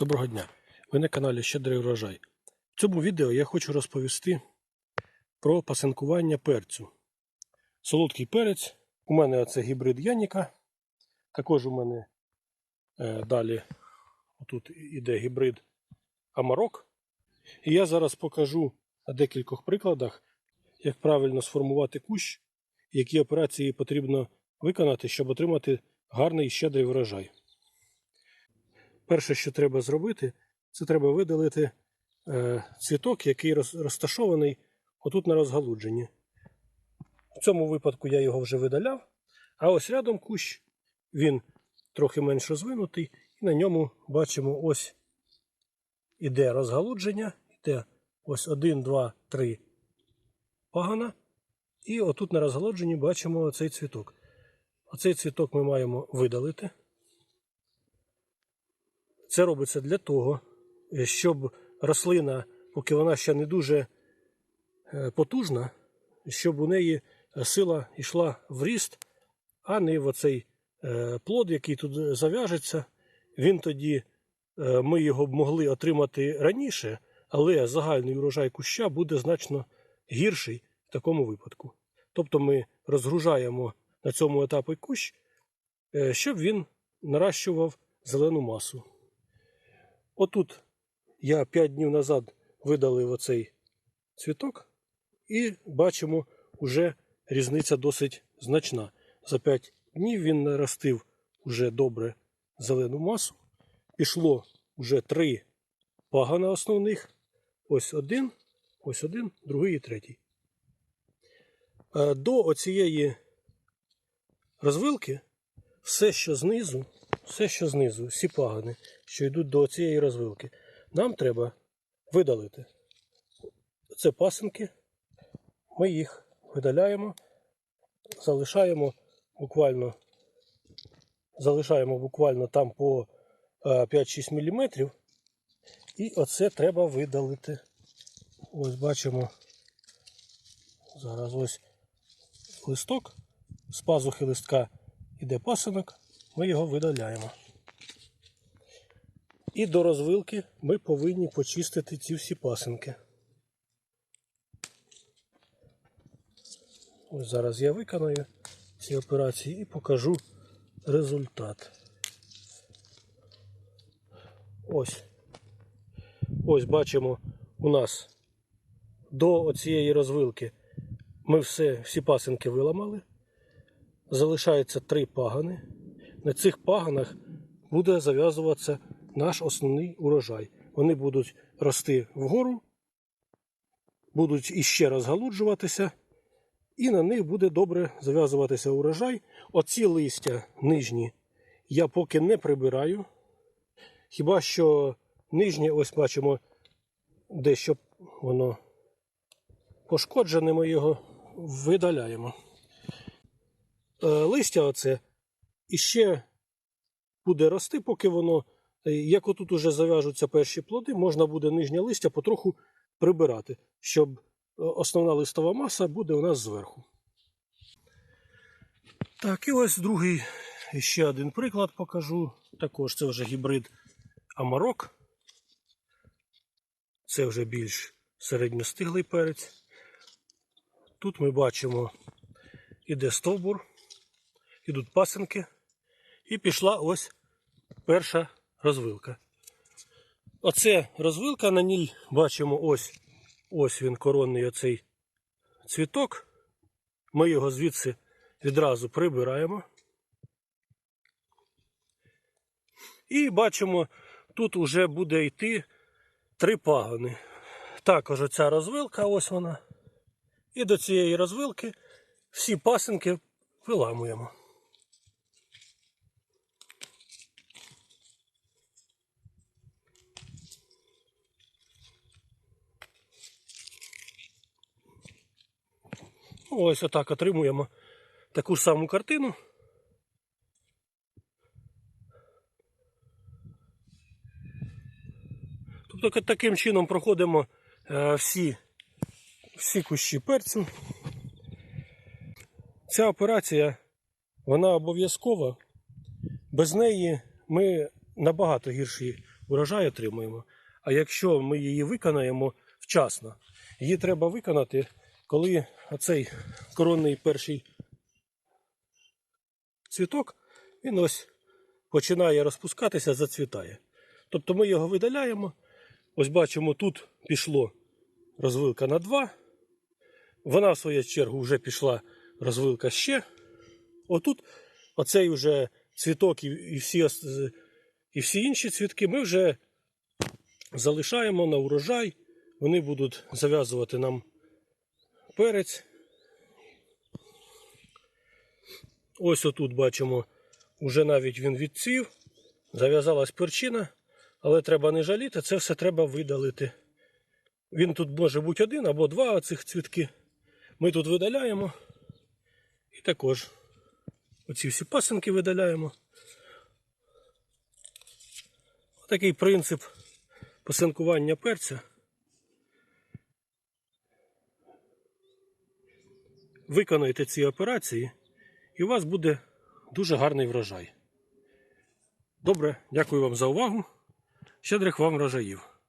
Доброго дня! Ви на каналі Щедрий врожай. В цьому відео я хочу розповісти про пасинкування перцю. Солодкий перець. У мене оце гібрид Яніка. Також у мене е, далі тут іде гібрид Амарок. І я зараз покажу на декількох прикладах, як правильно сформувати кущ, які операції потрібно виконати, щоб отримати гарний щедрий врожай. Перше, що треба зробити, це треба видалити е, цвіток, який роз, розташований отут на розгалудженні. В цьому випадку я його вже видаляв, а ось рядом кущ, він трохи менш розвинутий, і на ньому бачимо ось іде розгалудження, іде ось 1, 2, 3 пагана. І отут на розгалудженні бачимо оцей цвіток. Оцей цвіток ми маємо видалити. Це робиться для того, е, щоб рослина, поки вона ще не дуже е, потужна, щоб у неї сила йшла в ріст, а не в оцей е, плод, який тут зав'яжеться. Він тоді, ми його б могли отримати раніше, але загальний урожай куща буде значно гірший в такому випадку. Тобто ми розгружаємо на цьому етапі кущ, щоб він наращував зелену масу. Отут я 5 днів назад видалив оцей цвіток, і бачимо, вже різниця досить значна. За 5 днів він наростив уже добре зелену масу. Пішло вже три пагана основних. Ось один, ось один, другий і третій. Е, До оцієї розвилки все, що знизу, все, що знизу, всі пагани, що йдуть до цієї розвилки, нам треба видалити. Це пасинки. Ми їх видаляємо, залишаємо буквально, залишаємо буквально там по е, 5-6 мм. І оце треба видалити. Ось бачимо. Зараз ось листок. З пазухи листка йде пасинок, ми його видаляємо. І до розвилки ми повинні почистити ці всі пасинки. Ось зараз я виконаю ці операції і покажу результат. Ось. Ось бачимо у нас до цієї розвилки ми все, всі пасинки виламали. Залишається три пагани. На цих паганах буде зав'язуватися наш основний урожай. Вони будуть рости вгору, будуть іще розгалуджуватися, і на них буде добре зав'язуватися урожай. Оці листя нижні я поки не прибираю. Хіба що нижнє, ось бачимо, дещо воно пошкоджене, ми його видаляємо. Е, Листя оце іще буде рости, поки воно, е, як отут уже зав'яжуться перші плоди, можна буде нижнє листя потроху прибирати, щоб е, основна листова маса буде у нас зверху. Так, і ось другий ще один приклад покажу. Також це вже гібрид Амарок. Це вже більш середньостиглий перець. Тут ми бачимо, іде стовбур, ідуть пасинки, і пішла ось перша розвилка. Оце розвилка, на ній бачимо ось ось він коронний оцей цвіток. Ми його звідси відразу прибираємо. І бачимо, тут вже буде йти три пагони. Також оця розвилка, ось вона. І до цієї розвилки всі пасинки виламуємо. Ось отак отримуємо таку саму картину. Тобто таким чином проходимо е, всі, всі кущі перцю. Ця операція вона обов'язкова. Без неї ми набагато гірший урожай отримуємо. А якщо ми її виконаємо вчасно, її треба виконати, коли оцей коронний перший цвіток, він ось починає розпускатися, зацвітає. Тобто ми його видаляємо. Ось бачимо, тут пішло розвилка на 2. Вона, в свою чергу, вже пішла розвилка ще. Отут оцей вже цвіток і, всі, і всі інші цвітки ми вже залишаємо на урожай. Вони будуть зав'язувати нам перець. Ось отут бачимо, вже навіть він відцвів, зав'язалась перчина, але треба не жаліти, це все треба видалити. Він тут може бути один або два оцих цвітки. Ми тут видаляємо. І також оці всі пасинки видаляємо. Такий принцип пасинкування перця. Виконуйте ці операції, і у вас буде дуже гарний врожай. Добре, дякую вам за увагу. Щедрих вам врожаїв.